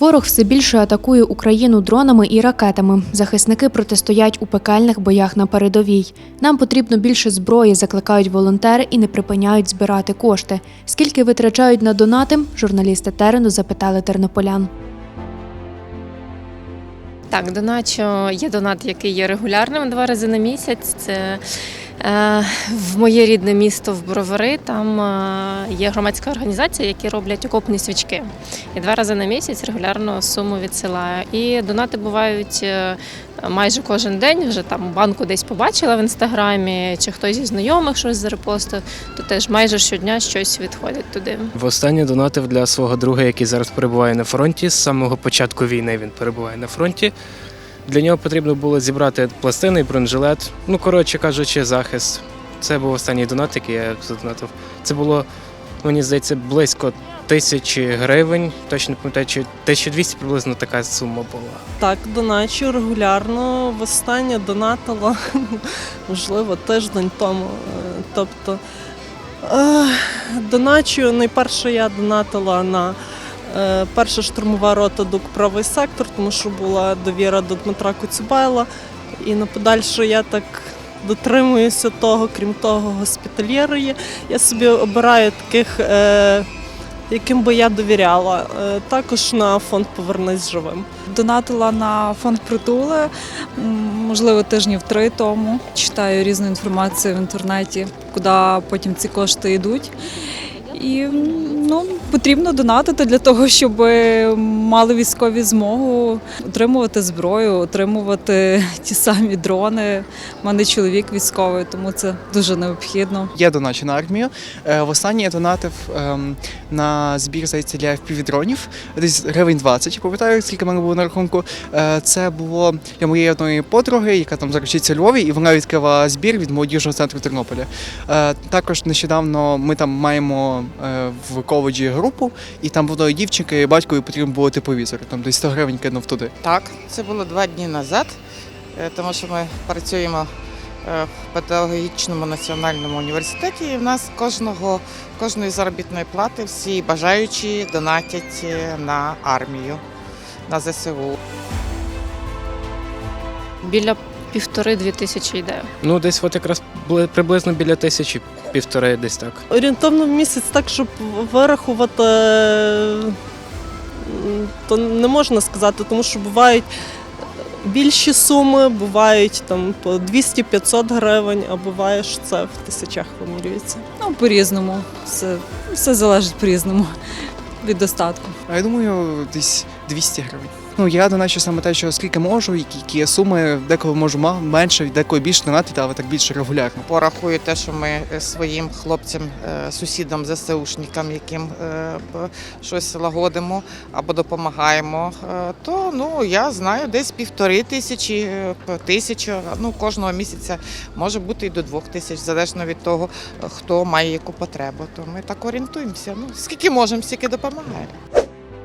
Ворог все більше атакує Україну дронами і ракетами. Захисники протистоять у пекельних боях на передовій. Нам потрібно більше зброї, закликають волонтери і не припиняють збирати кошти. Скільки витрачають на донати, журналісти терену запитали тернополян. Так, доначу є донат, який є регулярним два рази на місяць. Це в моє рідне місто в Бровари. Там е, є громадська організація, які роблять окопні свічки. І два рази на місяць регулярно суму відсилаю. І донати бувають е, майже кожен день. Вже там банку десь побачила в інстаграмі, чи хтось зі знайомих щось зарепостив, то теж майже щодня щось відходить туди. Востаннє донатив для свого друга, який зараз перебуває на фронті. З самого початку війни він перебуває на фронті. Для нього потрібно було зібрати пластини бронежилет. Ну, коротше кажучи, захист. Це був останній донат, який я задонатив. Це було, мені здається, близько тисячі гривень. Точно не пам'ятаю, чи 1200 приблизно така сума була. Так, доначу регулярно. Востаннє донатила, можливо, тиждень тому. Е, Тобто доначу найперше я донатила на перша штурмова рота ДУК правий сектор, тому що була довіра до Дмитра Коцюбайла. І на подальше я так дотримуюся того, крім того, госпітальєри. Я собі обираю таких. Е, яким би я довіряла, Е, також на фонд Повернись живим. Донатила на фонд притули, можливо, тижнів три тому. Читаю різну інформацію в інтернеті, куди потім ці кошти йдуть. І ну, потрібно донатити для того, щоб мали військові змогу отримувати зброю, отримувати ті самі дрони. У мене чоловік військовий, тому це дуже необхідно. Я доначу на армію. Е, Востаннє я донатив ем, на збір здається, для FPV-дронів, десь гривень 20, пам'ятаю, скільки в мене було на рахунку. Е, Це було для моєї одної подруги, яка там зараз вчиться Львові, і вона відкрила збір від молодіжного центру Тернополя. Е, Також нещодавно ми там маємо е, в коледжі групу, і там в одної дівчинки батькові потрібно було тепловізор. Там десь 100 гривень кинув туди. Так, це було два дні назад, е, тому що ми працюємо е, в педагогічному національному університеті. І в нас кожного кожної заробітної плати всі бажаючі донатять е, на армію, на ЗСУ. Біля півтори-дві тисячі йде. Ну, десь от якраз приблизно біля тисячі, півтори, десь так. Орієнтовно в місяць так, щоб вирахувати, то не можна сказати, тому що бувають більші суми, бувають там по 200-500 гривень, а буває, що це в тисячах вимірюється. Ну, по-різному. Все, все залежить по-різному від достатку. А я думаю, десь 200 гривень. Ну я доначу саме те, що скільки можу, які, які суми, деколи можу менше, деколи більше донатити, але так більше регулярно. Порахую те, що ми е, своїм хлопцям, е, сусідам, ЗСУшникам, яким е, щось лагодимо або допомагаємо, то ну я знаю, десь півтори тисячі, тисяча. Ну кожного місяця може бути і до двох тисяч, залежно від того, хто має яку потребу. То ми так орієнтуємося. Ну скільки можемо, стільки допомагаємо.